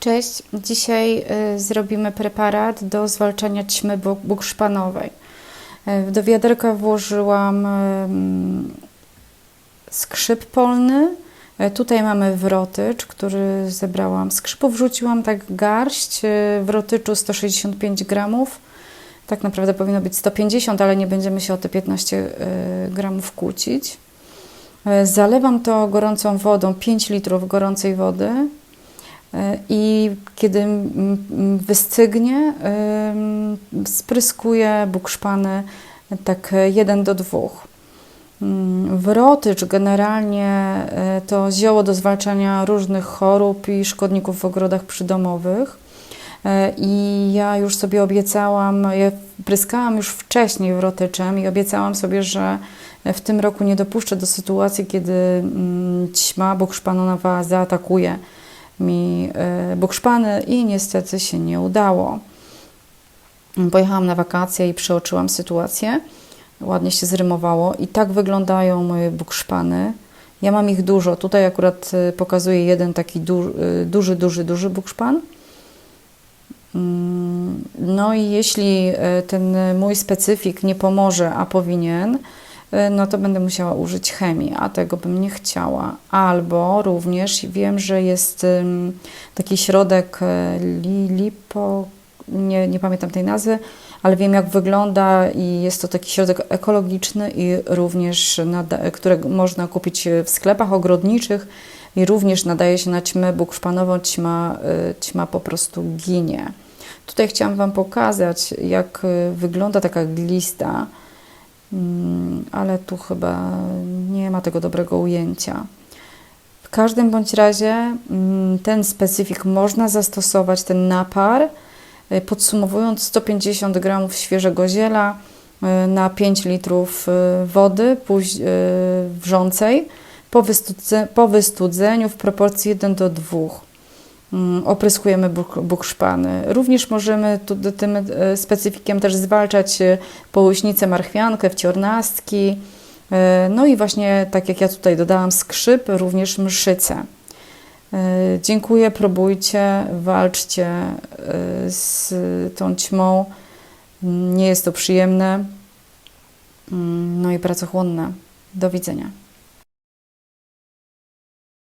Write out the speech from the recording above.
Cześć, dzisiaj y, zrobimy preparat do zwalczania ćmy bu- bukszpanowej. Y, Do wiaderka włożyłam skrzyp polny. Y, Tutaj mamy wrotycz, który zebrałam. Skrzypów wrzuciłam tak garść, wrotyczu 165 gramów. Tak naprawdę powinno być 150, ale nie będziemy się o te 15 y, gramów kłócić. Zalewam to gorącą wodą, 5 litrów gorącej wody. I kiedy mm, mm, wystygnie, ym, spryskuję bukszpany tak 1 do 2. Wrotycz generalnie y, to zioło do zwalczania różnych chorób i szkodników w ogrodach przydomowych. Y, I ja już sobie obiecałam, ja pryskałam już wcześniej wrotyczem i obiecałam sobie, że w tym roku nie dopuszczę do sytuacji, kiedy mm, ćma bukszpanowa zaatakuje mi y, bukszpany i niestety się nie udało. Pojechałam na wakacje i przeoczyłam sytuację. Ładnie się zrymowało i tak wyglądają moje bukszpany. Ja mam ich dużo. Tutaj akurat y, pokazuję jeden taki du, y, duży, duży, duży bukszpan. Mm, No i jeśli ten mój specyfik nie pomoże, a powinien, no to będę musiała użyć chemii, a tego bym nie chciała. Albo również wiem, że jest taki środek y, li, lipo, nie, nie pamiętam tej nazwy, ale wiem jak wygląda i jest to taki środek ekologiczny i również, nada, którego można kupić w sklepach ogrodniczych i również nadaje się na ćmę bukszpanową, ćma, y, ćma po prostu ginie. Tutaj chciałam Wam pokazać, jak y, wygląda taka glista, ale tu chyba nie ma tego dobrego ujęcia. W każdym bądź razie mm, ten specyfik można zastosować, ten napar, y, podsumowując 150 gramów świeżego ziela y, na 5 litrów y, wody wrzącej po, po wystudzeniu w proporcji 1 do 2. Mm, Opryskujemy buk- bukszpany. Również możemy tu, tym e, specyfikiem też zwalczać e, połyśnicę marchwiankę, wciornastki. e, No i właśnie tak jak ja tutaj dodałam skrzyp, również mszycę. E, Dziękuję, próbujcie, walczcie z tą ćmą. Nie jest to przyjemne, mm, no i pracochłonne. Do widzenia.